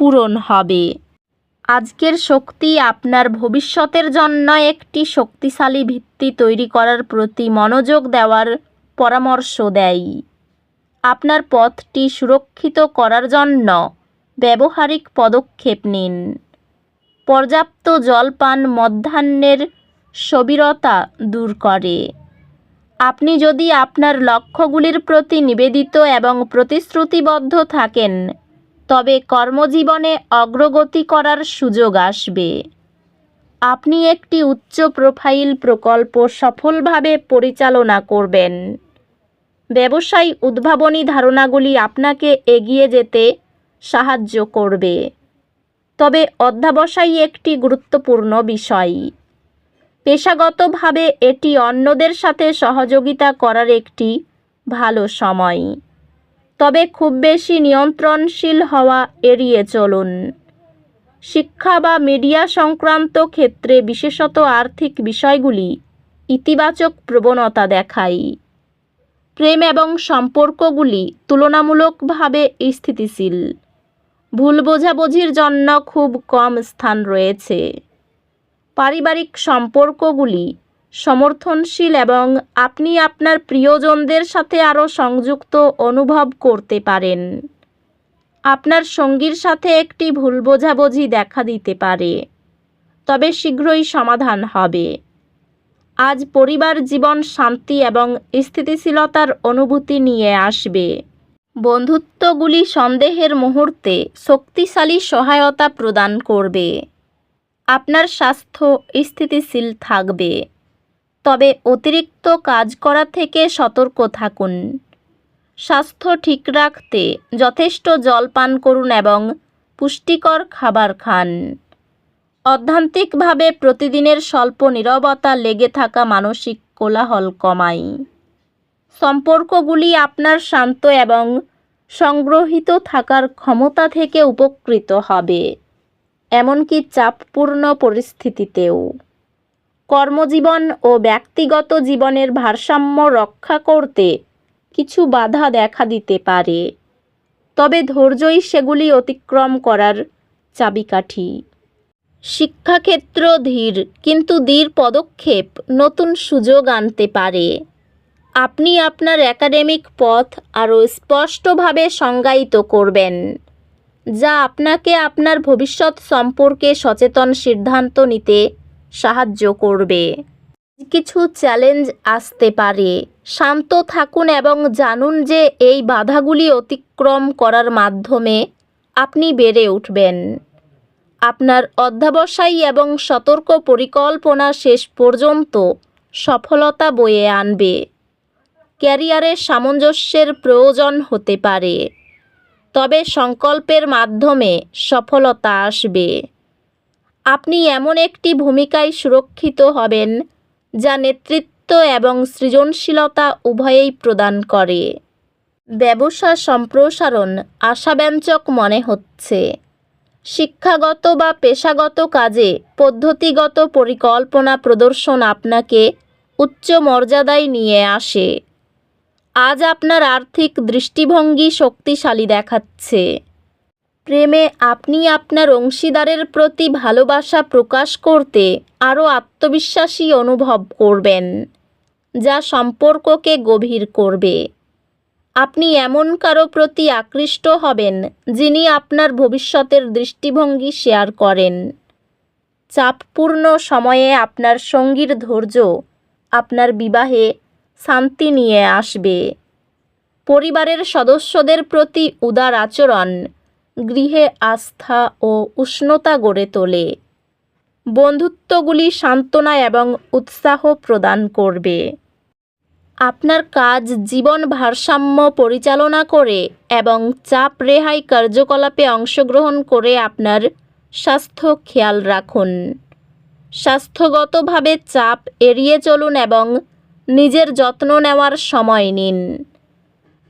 পূরণ হবে। আজকের শক্তি আপনার ভবিষ্যতের জন্য একটি শক্তিশালী ভিত্তি তৈরি করার প্রতি মনোযোগ দেওয়ার পরামর্শ দেয়। আপনার পথটি সুরক্ষিত করার জন্য ব্যবহারিক পদক্ষেপ নিন। পর্যাপ্ত জলপান মধ্যাহ্নের সবিরতা দূর করে। আপনি যদি আপনার লক্ষ্যগুলির প্রতি নিবেদিত এবং প্রতিশ্রুতিবদ্ধ থাকেন তবে কর্মজীবনে অগ্রগতি করার সুযোগ আসবে। আপনি একটি উচ্চ প্রোফাইল প্রকল্প সফলভাবে পরিচালনা করবেন। ব্যবসায়ী উদ্ভাবনী ধারণাগুলি আপনাকে এগিয়ে যেতে সাহায্য করবে। তবে অধ্যাবসায়ী একটি গুরুত্বপূর্ণ বিষয়। পেশাগতভাবে এটি অন্যদের সাথে সহযোগিতা করার একটি ভালো সময়। তবে খুব বেশি নিয়ন্ত্রণশীল হওয়া এড়িয়ে চলুন। শিক্ষা বা মিডিয়া সংক্রান্ত ক্ষেত্রে বিশেষত আর্থিক বিষয়গুলি ইতিবাচক প্রবণতা দেখায়। প্রেম এবং সম্পর্কগুলি তুলনামূলকভাবে স্থিতিশীল। ভুল বোঝাবুঝির জন্য খুব কম স্থান রয়েছে। পারিবারিক সম্পর্কগুলি সমর্থনশীল এবং আপনি আপনার প্রিয়জনদের সাথে আরও সংযুক্ত অনুভব করতে পারেন। আপনার সঙ্গীর সাথে একটি ভুল বোঝাবুঝি দেখা দিতে পারে, তবে শীঘ্রই সমাধান হবে। আজ পরিবার জীবন শান্তি এবং স্থিতিশীলতার অনুভূতি নিয়ে আসবে। বন্ধুত্বগুলি সন্দেহের মুহূর্তে শক্তিশালী সহায়তা প্রদান করবে। আপনার স্বাস্থ্য স্থিতিশীল থাকবে। তবে অতিরিক্ত কাজ করা থেকে সতর্ক থাকুন। স্বাস্থ্য ঠিক রাখতে যথেষ্ট জল পান করুন এবং পুষ্টিকর খাবার খান। অধ্যান্তিকভাবে প্রতিদিনের স্বল্প নীরবতা লেগে থাকা মানসিক কোলাহল কমায় সম্পর্কগুলি আপনার শান্ত এবং সংগ্রহিত থাকার ক্ষমতা থেকে উপকৃত হবে। এমনকি চাপপূর্ণ পরিস্থিতিতেও। কর্মজীবন ও ব্যক্তিগত জীবনের ভারসাম্য রক্ষা করতে কিছু বাধা দেখা দিতে পারে। তবে ধৈর্যই সেগুলি অতিক্রম করার চাবিকাঠি। শিক্ষাক্ষেত্র ধীর, কিন্তু ধীর পদক্ষেপ নতুন সুযোগ আনতে পারে। আপনি আপনার একাডেমিক পথ আরও স্পষ্টভাবে সংজ্ঞায়িত করবেন, যা আপনাকে আপনার ভবিষ্যৎ সম্পর্কে সচেতন সিদ্ধান্ত নিতে সাহায্য করবে। কিছু চ্যালেঞ্জ আসতে পারে। শান্ত থাকুন এবং জানুন যে এই বাধাগুলি অতিক্রম করার মাধ্যমে আপনি বেড়ে উঠবেন। আপনার অধ্যাবসায়ী এবং সতর্ক পরিকল্পনা শেষ পর্যন্ত সফলতা বয়ে আনবে। ক্যারিয়ারে সামঞ্জস্যের প্রয়োজন হতে পারে। তবে সংকল্পের মাধ্যমে সফলতা আসবে। আপনি এমন একটি ভূমিকায় সুরক্ষিত হবেন, যা নেতৃত্ব এবং সৃজনশীলতা উভয়েই প্রদান করে। ব্যবসা সম্প্রসারণ আশাব্যঞ্জক মনে হচ্ছে। শিক্ষাগত বা পেশাগত কাজে পদ্ধতিগত পরিকল্পনা প্রদর্শন আপনাকে উচ্চ মর্যাদায় নিয়ে আসে। আজ আপনার আর্থিক দৃষ্টিভঙ্গি শক্তিশালী দেখাচ্ছে। প্রেমে আপনি আপনার অংশীদারের প্রতি ভালোবাসা প্রকাশ করতে আরও আত্মবিশ্বাসী অনুভব করবেন, যা সম্পর্ককে গভীর করবে। আপনি এমন কারও প্রতি আকৃষ্ট হবেন, যিনি আপনার ভবিষ্যতের দৃষ্টিভঙ্গি শেয়ার করেন। চাপপূর্ণ সময়ে আপনার সঙ্গীর ধৈর্য, আপনার বিবাহে শান্তি নিয়ে আসবে। পরিবারের সদস্যদের প্রতি উদার আচরণ গৃহে আস্থা ও উষ্ণতা গড়ে তোলে। বন্ধুত্বগুলি সান্ত্বনা এবং উৎসাহ প্রদান করবে। আপনার কাজ জীবন ভারসাম্য পরিচালনা করে এবং চাপ রেহাই কার্যকলাপে অংশগ্রহণ করে আপনার স্বাস্থ্য খেয়াল রাখুন। স্বাস্থ্যগতভাবে চাপ এড়িয়ে চলুন এবং নিজের যত্ন নেওয়ার সময় নিন।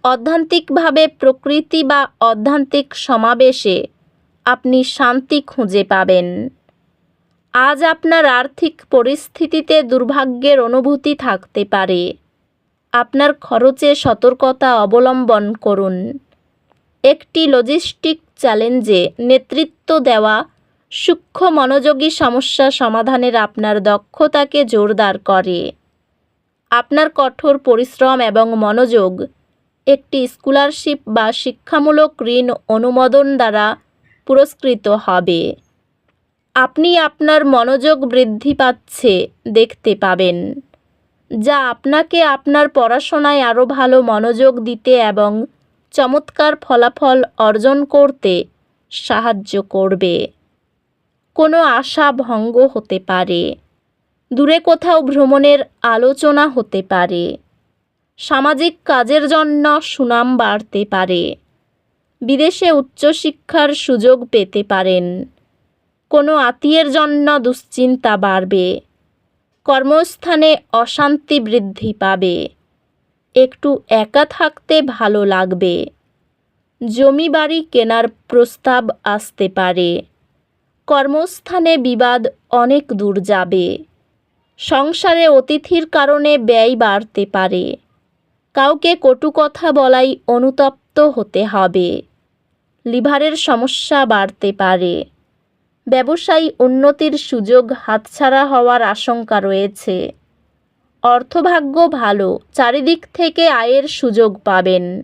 অধ্যান্তিকভাবে প্রকৃতি বা অধ্যান্তিক সমাবেশে আপনি শান্তি খুঁজে পাবেন। আজ আপনার আর্থিক পরিস্থিতিতে দুর্ভাগ্যের অনুভূতি থাকতে পারে। আপনার খরচে সতর্কতা অবলম্বন করুন। একটি লজিস্টিক চ্যালেঞ্জে নেতৃত্ব দেওয়া সূক্ষ্ম মনোযোগী সমস্যা সমাধানের আপনার দক্ষতাকে জোরদার করে। আপনার কঠোর পরিশ্রম এবং মনোযোগ একটি স্কলারশিপ বা শিক্ষামূলক ঋণ অনুমোদন দ্বারা পুরস্কৃত হবে। আপনি আপনার মনোযোগ বৃদ্ধি পাচ্ছে দেখতে পাবেন, যা আপনাকে আপনার পড়াশোনায় আরও ভালো মনোযোগ দিতে এবং চমৎকার ফলাফল অর্জন করতে সাহায্য করবে। কোনো আশা ভঙ্গ হতে পারে, দূরে কোথাও ভ্রমণের আলোচনা হতে পারে। সামাজিক কাজের জন্য সুনাম বাড়তে পারে। বিদেশে উচ্চশিক্ষার সুযোগ পেতে পারেন। কোনো আত্মীয়ের জন্য দুশ্চিন্তা বাড়বে। কর্মস্থানে অশান্তি বৃদ্ধি পাবে। একটু একা থাকতে ভালো লাগবে। জমি বাড়ি কেনার প্রস্তাব আসতে পারে। কর্মস্থানে বিবাদ অনেক দূর যাবে। সংসারে অতিথির কারণে ব্যয় বাড়তে পারে। কাউকে কটু কথা বলাই অনুতপ্ত হতে হবে। লিভারের সমস্যা বাড়তে পারে। ব্যবসায়ী উন্নতির সুযোগ হাতছাড়া হওয়ার আশঙ্কা রয়েছে। অর্থভাগ্য ভালো, চারিদিক থেকে আয়ের সুযোগ পাবেন।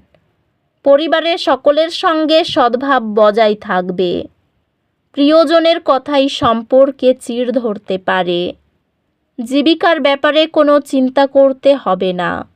পরিবারের সকলের সঙ্গে সদ্ভাব বজায় থাকবে। প্রিয়জনের কথাই সম্পর্কে চির ধরতে পারে। জীবিকার ব্যাপারে কোনো চিন্তা করতে হবে না।